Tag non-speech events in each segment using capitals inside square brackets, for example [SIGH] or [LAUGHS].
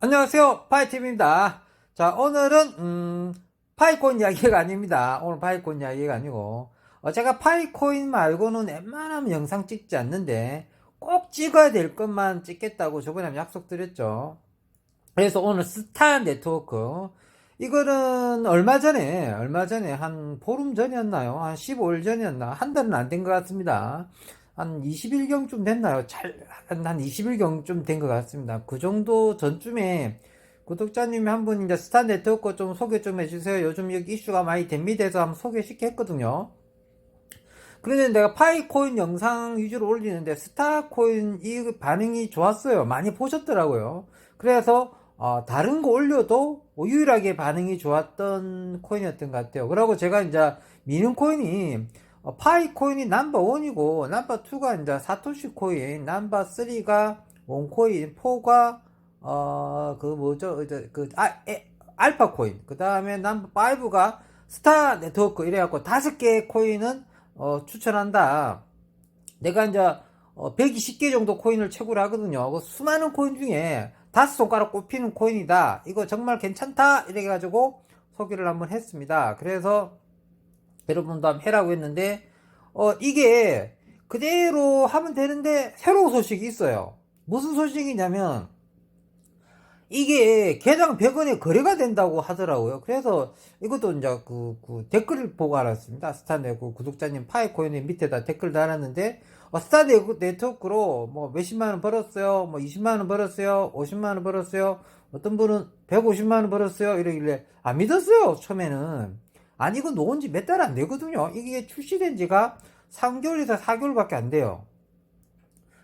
안녕하세요. 파이팀입니다. 자 오늘은 음, 파이코인 이야기가 아닙니다. 오늘 파이코인 이야기가 아니고. 어, 제가 파이코인 말고는 웬만하면 영상 찍지 않는데 꼭 찍어야 될 것만 찍겠다고 저번에 약속드렸죠. 그래서 오늘 스타 네트워크 이거는 얼마 전에 얼마 전에 한 보름 전이었나요 한 15일 전이었나 한 달은 안 된 것 같습니다 한 20일경쯤 됐나요? 잘, 한, 한 20일경쯤 된 것 같습니다. 그 정도 전쯤에 구독자님이 한 분 이제 스타 네트워크 좀 소개 좀 해주세요. 요즘 여기 이슈가 많이 됩니다 해서 한번 소개시켜 했거든요. 그런데 내가 파이코인 영상 위주로 올리는데 스타코인 이 반응이 좋았어요. 많이 보셨더라고요. 그래서 어, 다른 거 올려도 뭐 유일하게 반응이 좋았던 코인이었던 것 같아요. 그리고 제가 이제 미는 코인이 어, 파이 코인이 넘버 원이고 넘버 투가 이제 사토시 코인, 넘버 쓰리가 원코인, 포가 어 그 뭐죠 이제 그 아, 에, 알파 코인, 그 다음에 넘버 파이브가 스타 네트워크 이래 갖고 다섯 개의 코인은 어, 추천한다. 내가 이제 어, 120개 정도 코인을 채굴 하거든요. 그 수많은 코인 중에 다섯 손가락 꼽히는 코인이다. 이거 정말 괜찮다. 이래 가지고 소개를 한번 했습니다. 그래서 여러분도 한번 해라고 했는데 어 이게 그대로 하면 되는데 새로운 소식이 있어요 무슨 소식이냐면 이게 개당 100원에 거래가 된다고 하더라고요. 그래서 이것도 이제 그, 그 댓글을 보고 알았습니다. 스타네 그 구독자님 파이코인의 밑에다 댓글 달았는데 어, 스타 네- 네트워크로 뭐 몇십만 원 벌었어요? 뭐 20만 원 벌었어요? 50만 원 벌었어요? 어떤 분은 150만 원 벌었어요? 이러길래 안 믿었어요 처음에는. 아니 이거 놓은 지 몇 달 안 되거든요. 이게 출시된 지가 3개월에서 4개월밖에 안 돼요.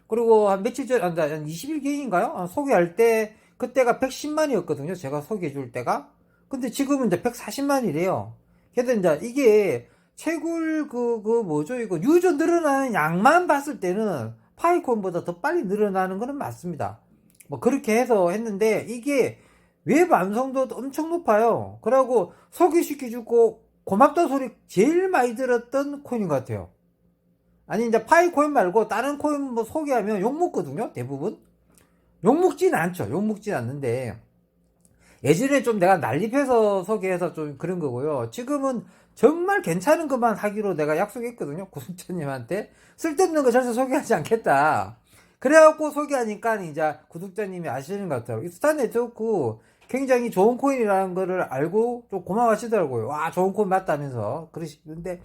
그리고 한 며칠 전, 한 20일 기인가요? 소개할 때, 그때가 110만이었거든요. 제가 소개해 줄 때가. 근데 지금은 이제 140만이래요. 그래서 이제 이게 채굴 그, 그 뭐죠? 이거 유저 늘어나는 양만 봤을 때는 파이콘보다 더 빨리 늘어나는 거는 맞습니다. 뭐 그렇게 해서 했는데 이게 웹 완성도도 엄청 높아요. 그러고 소개시켜주고 고맙다 소리 제일 많이 들었던 코인인 것 같아요. 아니 이제 파이 코인 말고 다른 코인 뭐 소개하면 욕 먹거든요 대부분 욕 먹진 않죠. 욕 먹진 않는데 예전에 좀 내가 난립해서 소개해서 좀 그런 거고요. 지금은 정말 괜찮은 것만 하기로 내가 약속했거든요. [LAUGHS] 구독자님한테. 쓸데없는 거 절대 소개하지 않겠다. 그래갖고 소개하니까 이제 구독자님이 아시는 것 같아요. 이 스타 네트워크 굉장히 좋은 코인이라는 거를 알고 좀 고마워하시더라고요. 와 좋은 코인 맞다면서. 그러시는데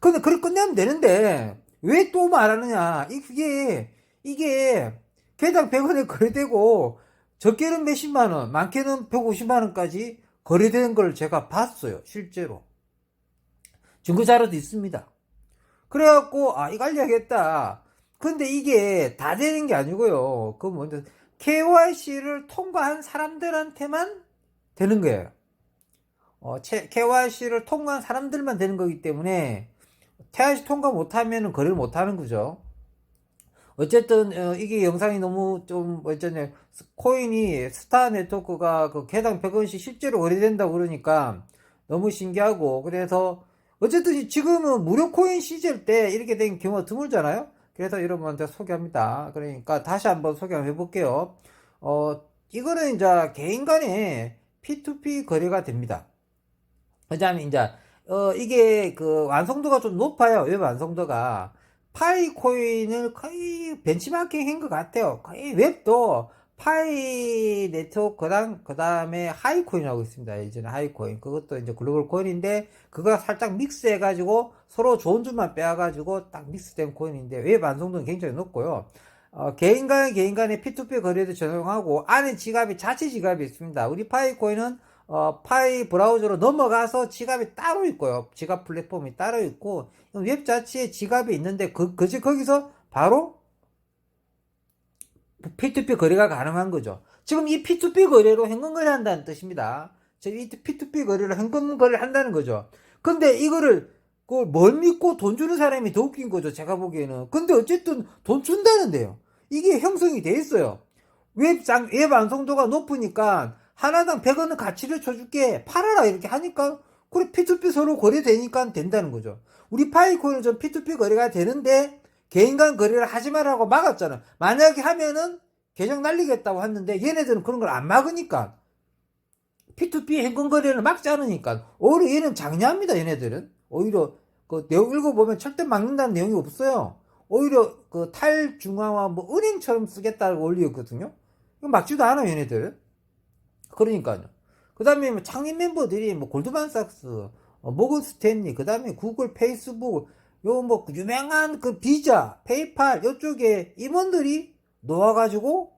근데 그걸 끝내면 되는데 왜 또 말하느냐. 이게 이게 개당 100원에 거래되고 적게는 몇십만 원 많게는 150만 원까지 거래되는 걸 제가 봤어요 실제로. 증거 자료도 있습니다. 그래갖고 아 이거 알려야겠다. 근데 이게 다 되는 게 아니고요. 그 먼저 KYC를 통과한 사람들한테만 되는 거예요. 어, KYC를 통과한 사람들만 되는 거기 때문에 태아시 통과 못하면 거래를 못하는 거죠. 어쨌든 어, 이게 영상이 너무 좀 어쩌냐 코인이 스타 네트워크가 그 개당 100원씩 실제로 거래된다고 그러니까 너무 신기하고 그래서 어쨌든 지금은 무료 코인 시절 때 이렇게 된 경우가 드물잖아요. 그래서 여러분한테 소개합니다. 그러니까 다시 한번 소개 한번 해볼게요. 어 이거는 이제 개인 간에 P2P 거래가 됩니다. 그다음에 이제 어, 이게 그 완성도가 좀 높아요. 웹 완성도가. 파이 코인을 거의 벤치마킹 한 것 같아요. 거의 웹도 파이 네트워크랑 그 다음에 하이코인하고 있습니다. 이제는 하이코인. 그것도 이제 글로벌 코인인데, 그거 살짝 믹스 해가지고 서로 좋은 줄만 빼가지고 딱 믹스된 코인인데, 웹 완성도는 굉장히 높고요. 어, 개인 간 개인 간의 P2P 거래도 전용하고, 안에 지갑이, 자체 지갑이 있습니다. 우리 파이코인은 어, 파이 브라우저로 넘어가서 지갑이 따로 있고요. 지갑 플랫폼이 따로 있고, 웹 자체에 지갑이 있는데, 그, 그지, 거기서 바로 P2P 거래가 가능한 거죠. 지금 이 P2P 거래로 현금 거래 한다는 뜻입니다. 이 P2P 거래로 현금 거래를 한다는 거죠. 근데 이거를, 그뭘 믿고 돈 주는 사람이 더 웃긴 거죠. 제가 보기에는. 근데 어쨌든 돈 준다는데요. 이게 형성이 돼 있어요. 웹 장, 웹 완성도가 높으니까, 하나당 100원은 가치를 줘줄게 팔아라 이렇게 하니까 그래 P2P 서로 거래되니까 된다는 거죠. 우리 파이코인은 좀 P2P 거래가 되는데 개인 간 거래를 하지 말라고 막았잖아. 만약에 하면은 계정 날리겠다고 했는데 얘네들은 그런 걸 안 막으니까 P2P 현금 거래를 막지 않으니까 오히려 얘는 장려합니다. 얘네들은 오히려 그 내용 읽어보면 절대 막는다는 내용이 없어요. 오히려 그 탈중앙화 뭐 은행처럼 쓰겠다고 올리거든요. 이거 막지도 않아요. 얘네들은. 그러니까요. 그 다음에 뭐 창립 멤버들이 뭐 골드만삭스, 어, 모건 스탠리, 그 다음에 구글, 페이스북, 요 뭐 유명한 그 비자, 페이팔 요쪽에 임원들이 놓아가지고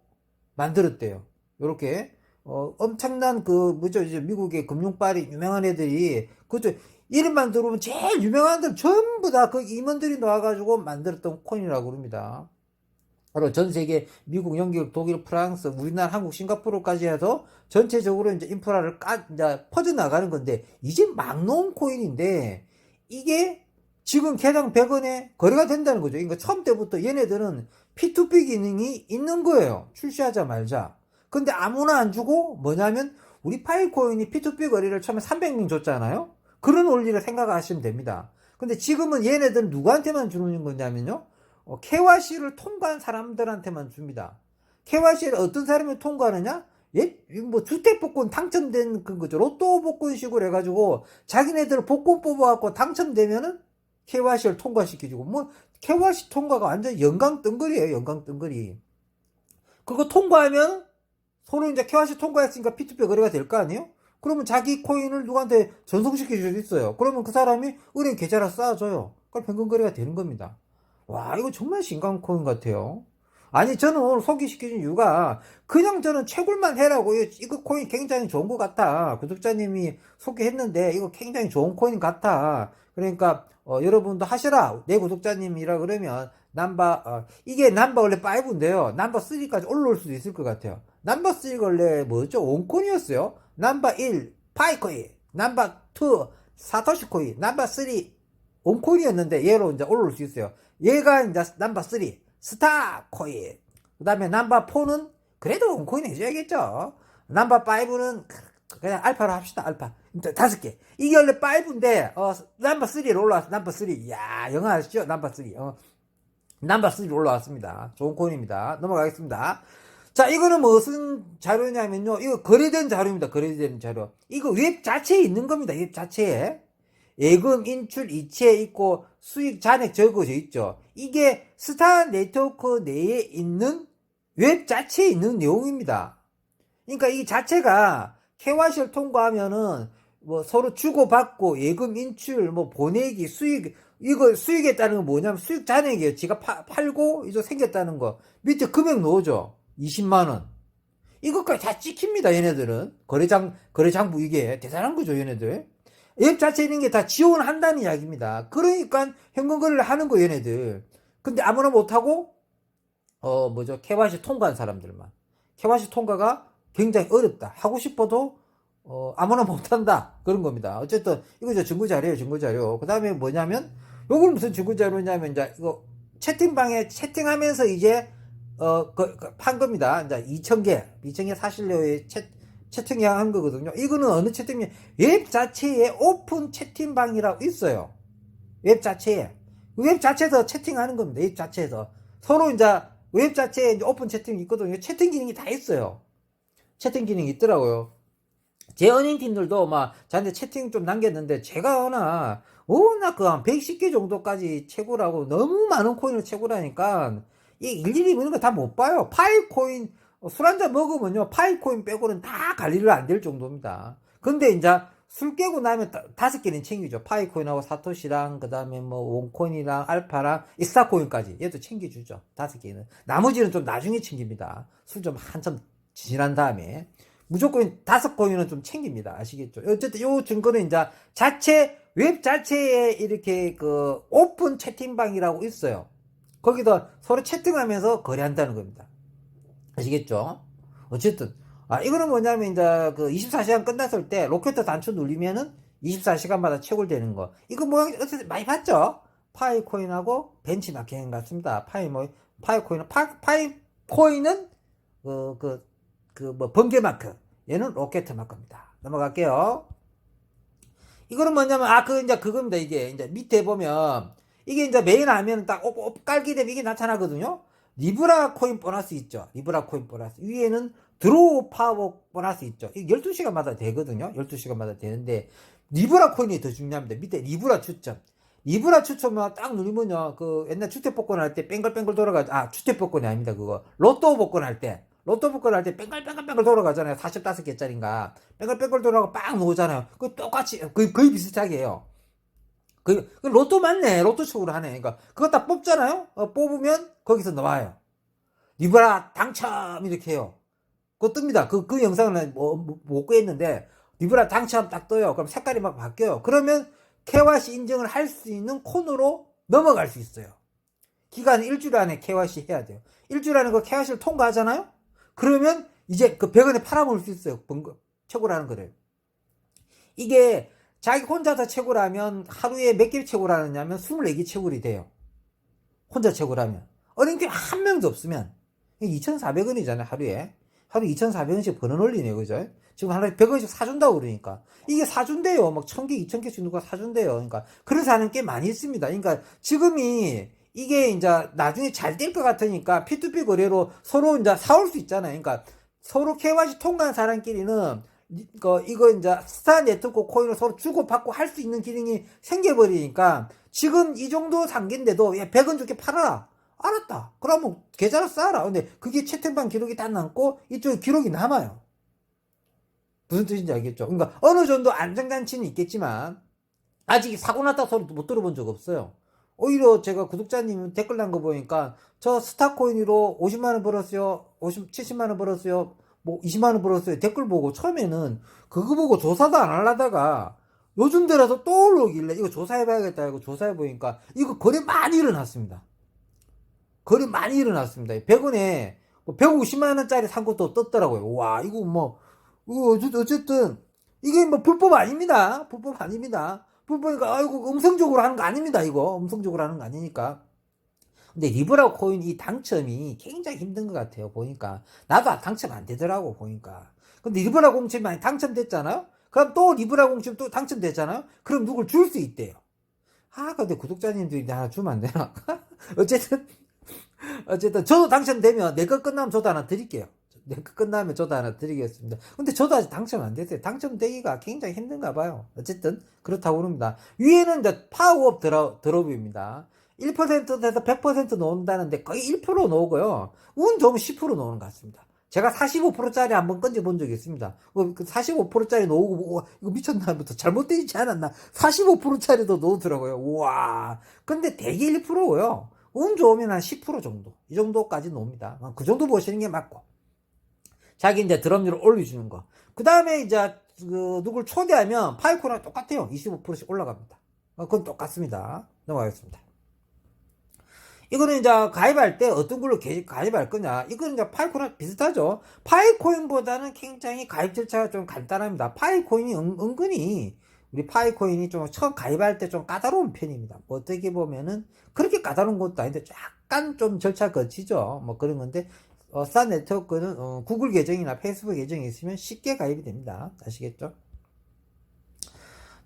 만들었대요. 요렇게 어, 엄청난 그 뭐죠 이제 미국의 금융빨이 유명한 애들이 그죠 이름만 들어보면 제일 유명한 들 전부 다 그 임원들이 놓아가지고 만들었던 코인이라고 그럽니다. 바로 전 세계 미국, 영국, 독일, 프랑스, 우리나라, 한국, 싱가포르까지 해서 전체적으로 이제 인프라를 까, 이제 퍼져 나가는 건데 이제 막 놓은 코인인데 이게 지금 개당 100원에 거래가 된다는 거죠. 그러니까 처음 때부터 얘네들은 P2P 기능이 있는 거예요. 출시하자마자. 근데 아무나 안 주고 뭐냐면 우리 파이코인이 P2P 거래를 처음에 300명 줬잖아요. 그런 원리를 생각하시면 됩니다. 근데 지금은 얘네들은 누구한테만 주는 거냐면요. 어, KYC를 통과한 사람들한테만 줍니다. KYC를 어떤 사람이 통과하느냐? 예? 뭐 주택 복권 당첨된 그 거죠. 로또 복권식으로 해가지고 자기네들 복권 뽑아갖고 당첨되면은 KYC를 통과시켜주고 뭐 KYC 통과가 완전 영광 뜬거리예요. 영광 뜬거리. 그거 통과하면 서로 이제 KYC 통과했으니까 P2P 거래가 될 거 아니에요? 그러면 자기 코인을 누구한테 전송시켜 줄 수 있어요. 그러면 그 사람이 은행 계좌로 쌓아줘요. 그럼 현금 거래가 되는 겁니다. 와, 이거 정말 신강 코인 같아요. 아니, 저는 오늘 소개시켜준 이유가 그냥 저는 채굴만 해라고 이거, 코인 굉장히 좋은 것 같아. 구독자님이 소개했는데 이거 굉장히 좋은 코인 같아. 그러니까 어, 여러분도 하시라. 내 구독자님이라 그러면 남바 어, 이게 남바 원래 5인데요. 남바 3까지 올라올 수도 있을 것 같아요. 남바 3 원래 뭐죠? 온코인이었어요. 남바 1 파이코인, 남바 2 사토시 코인, 남바 3 온코인이었는데 얘로 이제 올라올 수 있어요. 얘가 이제 넘버 3 스타 코인. 그다음에 넘버 4는 그래도 온코인 해줘야겠죠. 넘버 5는 그냥 알파로 합시다. 알파. 다섯 개. 이게 원래 5인데 어 넘버 3로 올라왔어. 넘버 3. 야, 영어 아시죠? 넘버 3. 어. 넘버 3로 올라왔습니다. 좋은 코인입니다. 넘어가겠습니다. 자, 이거는 무슨 자료냐면요. 이거 거래된 자료입니다. 거래된 자료. 이거 웹 자체에 있는 겁니다. 웹 자체에. 예금 인출 이체에 있고 수익 잔액 적어져 있죠. 이게 스타 네트워크 내에 있는 웹 자체에 있는 내용입니다. 그러니까 이 자체가 KYC를 통과하면은 뭐 서로 주고받고 예금 인출 뭐 보내기 수익 이거 수익에 따른 건 뭐냐면 수익 잔액이에요. 지가 파- 팔고 이제 생겼다는 거 밑에 금액 넣어줘 20만 원. 이것까지 다 찍힙니다. 얘네들은 거래장 거래장부 이게 대단한 거죠. 얘네들. 앱 자체에 있는 게다 지원한다는 이야기입니다. 그러니까 현금 거래를 하는 거 얘네들. 근데 아무나 못하고 어 뭐죠 KYC 통과한 사람들만. KYC 통과가 굉장히 어렵다. 하고 싶어도 어 아무나 못한다. 그런 겁니다. 어쨌든 이거 저 증거 자료예요. 증거 자료. 그 다음에 뭐냐면 요걸 무슨 증거 자료냐면 이제 이거 채팅방에 채팅하면서 이제 어그판 겁니다. 이제 2,000개, 2,000개 사실료의 채 채팅량 한 거거든요. 이거는 어느 채팅량? 웹 자체에 오픈 채팅방이라고 있어요. 웹 자체에. 웹 자체에서 채팅하는 겁니다. 웹 자체에서. 서로 이제 웹 자체에 오픈 채팅이 있거든요. 채팅 기능이 다 있어요. 채팅 기능이 있더라고요. 제 연인 팀들도 막 저한테 채팅 좀 남겼는데 제가 하나 워낙 그한 110개 정도까지 채굴하고 너무 많은 코인을 채굴하니까 이 일일이 이런 거다 못 봐요. 파일 코인 술 한 잔 먹으면요 파이코인 빼고는 다 관리를 안 될 정도입니다. 근데 이제 술 깨고 나면 다- 다섯 개는 챙기죠. 파이코인하고 사토시랑 그 다음에 뭐 원코인이랑 알파랑 이스타코인까지 얘도 챙겨주죠. 다섯 개는 나머지는 좀 나중에 챙깁니다. 술 좀 한참 지난 다음에 무조건 다섯 코인은 좀 챙깁니다. 아시겠죠? 어쨌든 요 증거는 이제 자체 웹 자체에 이렇게 그 오픈 채팅방이라고 있어요. 거기다 서로 채팅하면서 거래한다는 겁니다. 아시겠죠? 어쨌든 아 이거는 뭐냐면 이제 그 24시간 끝났을 때 로켓 단추 눌리면은 24시간마다 채굴되는 거. 이거 뭐 어쨌든 많이 봤죠? 파이코인하고 벤치마킹 같습니다. 파이 뭐 파이코인은 파, 파이코인은 그그 그뭐 번개 마크. 얘는 로켓 마크입니다. 넘어갈게요. 이거는 뭐냐면, 아, 그, 이제 그겁니다, 이게. 이제 밑에 보면, 이게 이제 메인 화면 딱 깔게 되면 이게 나타나거든요? 리브라 코인 보너스 있죠? 리브라 코인 보너스. 위에는 드로우 파워 보너스 있죠? 이게 12시간마다 되거든요? 12시간마다 되는데, 리브라 코인이 더 중요합니다. 밑에 리브라 추첨. 리브라 추첨만 딱 누르면요, 그 옛날 주택 복권 할 때 뺑글뺑글 돌아가, 아, 주택 복권이 아닙니다, 그거. 로또 복권 할 때. 로또 복권 할 때 뺑글뺑글뺑글 돌아가잖아요. 45개짜리인가. 뺑글뺑글 돌아가고 빵 놓잖아요. 그 똑같이, 거의, 거의 비슷하게 해요. 그, 그 로또 맞네. 로또 쪽으로 하네. 그러니까 그거 딱 뽑잖아요. 어, 뽑으면 거기서 나와요. 리브라 당첨 이렇게 해요. 그거 뜹니다. 그, 그 영상은 뭐, 뭐, 못 구했는데 리브라 당첨 딱 떠요. 그럼 색깔이 막 바뀌어요. 그러면 KYC 인증을 할 수 있는 콘으로 넘어갈 수 있어요. 기간 일주일 안에 KYC 해야 돼요. 일주일 안에 그 KYC를 통과하잖아요? 그러면 이제 그 100원에 팔아먹을 수 있어요. 번거, 최고라는 거를. 이게 자기 혼자서 채굴하면 하루에 몇 개를 채굴하느냐면 24개 채굴이 돼요. 혼자 채굴하면. 어린이 한 명도 없으면 2,400원이잖아요, 하루에. 하루 2,400원씩 버는 원리네요, 그죠? 지금 하루에 100원씩 사준다고 그러니까. 이게 사준대요. 막 1000개, 2000개씩 누가 사준대요. 그러니까. 그래서 하는 게 많이 있습니다. 그러니까 지금이 이게 이제 나중에 잘 될 것 같으니까 P2P 거래로 서로 이제 사올 수 있잖아요. 그러니까 서로 KYC 통과한 사람끼리는 그 이거 이제 스타 네트워크 코인을 서로 주고받고 할 수 있는 기능이 생겨버리니까 지금 이 정도 단계인데도 야 100원 줄게 팔아라. 알았다. 그러면 계좌로 쌓아라. 근데 그게 채팅방 기록이 딱 남고 이쪽에 기록이 남아요. 무슨 뜻인지 알겠죠? 그러니까 어느 정도 안정장치는 있겠지만 아직 사고 났다 소리도 못 들어본 적 없어요. 오히려 제가 구독자님 댓글 난 거 보니까 저 스타코인으로 50만원 벌었어요. 50, 70만원 벌었어요. 뭐 20만 원 벌었어요. 댓글 보고 처음에는 그거 보고 조사도 안 하려다가 요즘 들어서 또 올라오길래 이거 조사해봐야겠다 이거 조사해보니까 이거 거래 많이 일어났습니다. 거래 많이 일어났습니다. 100원에 150만원짜리 산 것도 떴더라고요. 와 이거 뭐 이거 어쨌- 어쨌든 이게 뭐 불법 아닙니다. 불법 아닙니다. 불법이니까 아이고 음성적으로 하는 거 아닙니다. 이거 음성적으로 하는 거 아니니까. 근데 리브라 코인 이 당첨이 굉장히 힘든 것 같아요. 보니까 나도 당첨 안 되더라고 보니까. 근데 리브라 공채 많이 당첨됐잖아요. 그럼 또 리브라 공채 또 당첨됐잖아요. 그럼 누굴 줄 수 있대요. 아 근데 구독자님들이 하나 주면 안 되나? [LAUGHS] 어쨌든 어쨌든 저도 당첨되면 내 거 끝나면 저도 하나 드릴게요. 내 거 끝나면 저도 하나 드리겠습니다. 근데 저도 아직 당첨 안 됐어요. 당첨되기가 굉장히 힘든가 봐요. 어쨌든 그렇다고 합니다. 위에는 이제 파워업 드롭, 드롭입니다. 1%에서 100% 놓는다는데 거의 1% 놓고요. 운 좋으면 10% 놓는 것 같습니다. 제가 45%짜리 한번 건져 본 적이 있습니다. 그 45%짜리 놓고, 뭐, 이거 미쳤나부터 잘못되지 않았나? 45%짜리도 놓더라고요. 우와. 근데 대개 1%고요. 운 좋으면 한 10% 정도. 이 정도까지 놓습니다. 그 정도 보시는 게 맞고. 자기 이제 드럼률을 올려주는 거. 그 다음에 이제 그 누굴 초대하면 파이코랑 똑같아요. 25%씩 올라갑니다. 어, 그건 똑같습니다. 넘어가겠습니다. 이거는 이제 가입할 때 어떤 걸로 개- 가입할 거냐? 이거는 이제 파이코랑 비슷하죠. 파이코인보다는 굉장히 가입 절차가 좀 간단합니다. 파이코인이 은, 은근히 우리 파이코인이 좀 처음 가입할 때 좀 까다로운 편입니다. 뭐 어떻게 보면은 그렇게 까다로운 것도 아닌데 약간 좀 절차 거치죠. 뭐 그런 건데 어, 스타 네트워크는 어, 구글 계정이나 페이스북 계정이 있으면 쉽게 가입이 됩니다. 아시겠죠?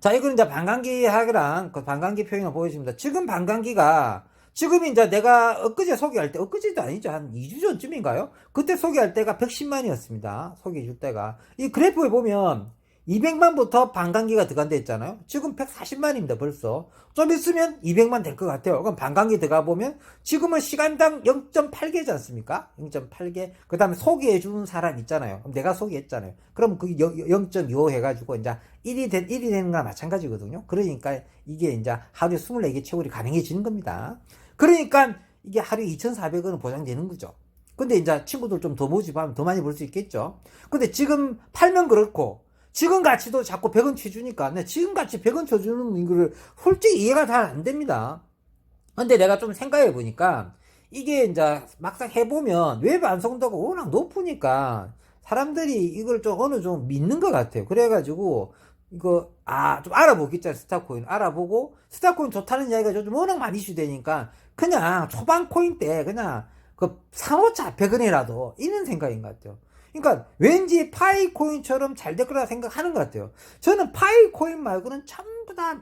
자, 이거는 이제 반감기 하기랑 그 반감기 표현을 보여줍니다. 지금 반감기가 지금 이제 내가 엊그제 소개할 때, 엊그제도 아니죠. 한 2주 전쯤인가요? 그때 소개할 때가 110만이었습니다. 소개해 줄 때가. 이 그래프에 보면 200만부터 반감기가 들어간다 했잖아요. 지금 140만입니다, 벌써. 좀 있으면 200만 될 것 같아요. 그럼 반감기 들어가 보면 지금은 시간당 0.8개지 않습니까? 0.8개. 그 다음에 소개해 준 사람 있잖아요. 그럼 내가 소개했잖아요. 그럼 그게 0.25 해가지고 이제 1이 된, 1이 되는 거나 마찬가지거든요. 그러니까 이게 이제 하루에 24개 채굴이 가능해지는 겁니다. 그러니까 이게 하루에 2,400원은 보장되는 거죠. 근데 이제 친구들 좀 더 모집하면 더 많이 벌 수 있겠죠. 근데 지금 팔면 그렇고, 지금 가치도 자꾸 100원 쳐주니까, 내 지금 가치 100원 쳐주는 이거를 솔직히 이해가 잘 안 됩니다. 근데 내가 좀 생각해 보니까, 이게 이제 막상 해보면 웹 완성도가 워낙 높으니까, 사람들이 이걸 좀 어느 정도 믿는 것 같아요. 그래가지고, 이거, 아, 좀 알아보겠죠, 스타코인. 알아보고, 스타코인 좋다는 이야기가 요즘 워낙 많이 이슈되니까, 그냥 초반 코인 때, 그냥, 그, 상호차 100원이라도, 이런 생각인 것 같아요. 그러니까 왠지 파이 코인처럼 잘 될 거라 생각하는 것 같아요. 저는 파이 코인 말고는 전부 다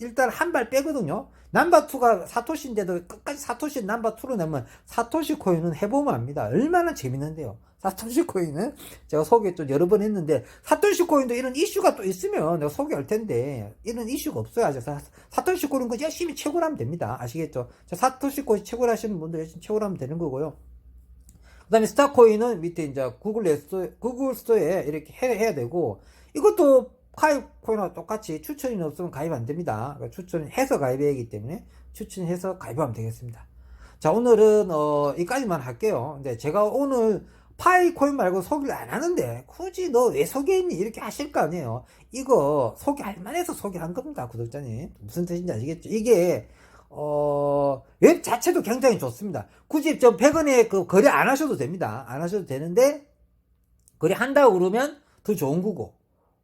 일단 한 발 빼거든요. 남바2가 사토시인데도 끝까지 사토시 남바2로 내면 사토시 코인은 해보면 압니다. 얼마나 재밌는데요. 사토시 코인은 제가 소개 좀 여러 번 했는데 사토시 코인도 이런 이슈가 또 있으면 내가 소개할 텐데 이런 이슈가 없어요. 아직 사, 사토시 코인 그 열심히 채굴 하면 됩니다. 아시겠죠? 자, 사토시 코인 채굴 하시는 분들 열심히 채굴 하면 되는 거고요. 그 다음에 스타코인은 밑에 이제 구글 스토어, 구글 스토어에 이렇게 해, 해야 되고, 이것도 파이코인과 똑같이 추천이 없으면 가입 안 됩니다. 그러니까 추천해서 가입해야 하기 때문에 추천해서 가입하면 되겠습니다. 자, 오늘은, 어, 이까지만 할게요. 근데 제가 오늘 파이 코인 말고 소개를 안 하는데, 굳이 너 왜 소개했니? 이렇게 하실 거 아니에요. 이거 소개할 만해서 소개한 겁니다, 구독자님. 무슨 뜻인지 아시겠죠? 이게, 어, 웹 자체도 굉장히 좋습니다. 굳이 저 100원에 그 거래 안 하셔도 됩니다. 안 하셔도 되는데, 거래 한다고 그러면 더 좋은 거고,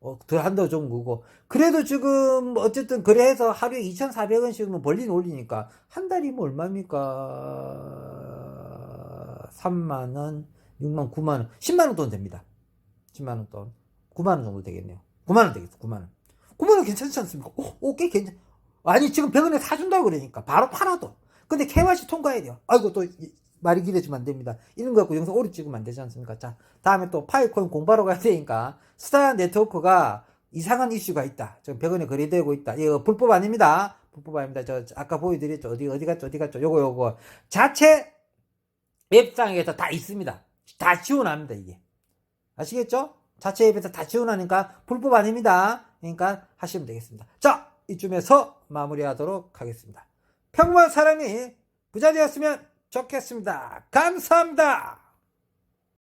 어, 더 한다고 좋은 거고. 그래도 지금, 어쨌든 거래해서 하루에 2,400원씩은 벌린 올리니까, 한 달이 뭐 얼마입니까? 3만원, 6만, 9만 원, 10만 원 돈 됩니다. 10만 원 돈. 9만 원 정도 되겠네요. 9만 원 되겠어, 9만 원. 9만 원 괜찮지 않습니까? 오, 오, 꽤 괜찮, 아니, 지금 100원에 사준다고 그러니까. 바로 팔아도. 근데 KYC 통과해야 돼요. 아이고, 또, 이- 말이 길어지면 안 됩니다. 이런 거 갖고 영상 오래 찍으면 안 되지 않습니까? 자, 다음에 또 파이코인 공부하러 가야 되니까, 스타 네트워크가 이상한 이슈가 있다. 지금 100원에 거래되고 있다. 이거 불법 아닙니다. 불법 아닙니다. 저, 저 아까 보여드렸죠. 어디, 어디 갔죠? 어디 갔죠? 요거, 요거. 자체 웹상에서 다 있습니다. 다 지원합니다, 이게. 아시겠죠? 자체 앱에서 다 지원하니까 불법 아닙니다. 그러니까 하시면 되겠습니다. 자, 이쯤에서 마무리하도록 하겠습니다. 평범한 사람이 부자 되었으면 좋겠습니다. 감사합니다.